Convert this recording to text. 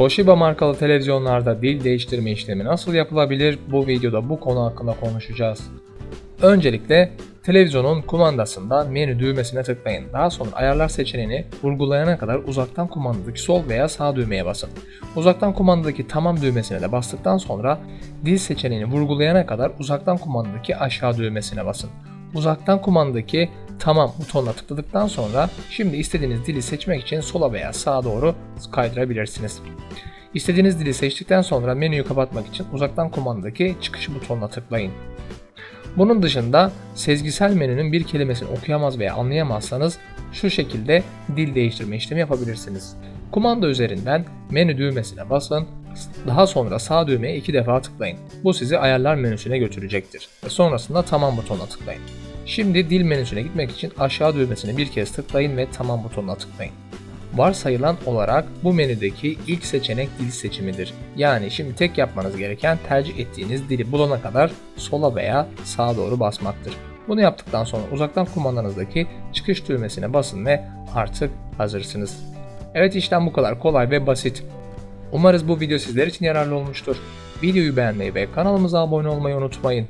Toshiba markalı televizyonlarda dil değiştirme işlemi nasıl yapılabilir? Bu videoda bu konu hakkında konuşacağız. Öncelikle televizyonun kumandasında menü düğmesine tıklayın. Daha sonra ayarlar seçeneğini vurgulayana kadar uzaktan kumandadaki sol veya sağ düğmeye basın. Uzaktan kumandadaki tamam düğmesine de bastıktan sonra dil seçeneğini vurgulayana kadar uzaktan kumandadaki aşağı düğmesine basın. Uzaktan kumandadaki tamam butonuna tıkladıktan sonra şimdi istediğiniz dili seçmek için sola veya sağa doğru kaydırabilirsiniz. İstediğiniz dili seçtikten sonra menüyü kapatmak için uzaktan kumandadaki çıkış butonuna tıklayın. Bunun dışında sezgisel menünün bir kelimesini okuyamaz veya anlayamazsanız şu şekilde dil değiştirme işlemi yapabilirsiniz. Kumanda üzerinden menü düğmesine basın, daha sonra sağ düğmeye iki defa tıklayın. Bu sizi ayarlar menüsüne götürecektir. Ve sonrasında tamam butonuna tıklayın. Şimdi dil menüsüne gitmek için aşağı düğmesine bir kez tıklayın ve tamam butonuna tıklayın. Varsayılan olarak bu menüdeki ilk seçenek dil seçimidir. Yani şimdi tek yapmanız gereken tercih ettiğiniz dili bulana kadar sola veya sağa doğru basmaktır. Bunu yaptıktan sonra uzaktan kumandanızdaki çıkış düğmesine basın ve artık hazırsınız. Evet işlem bu kadar kolay ve basit. Umarız bu video sizler için yararlı olmuştur. Videoyu beğenmeyi ve kanalımıza abone olmayı unutmayın.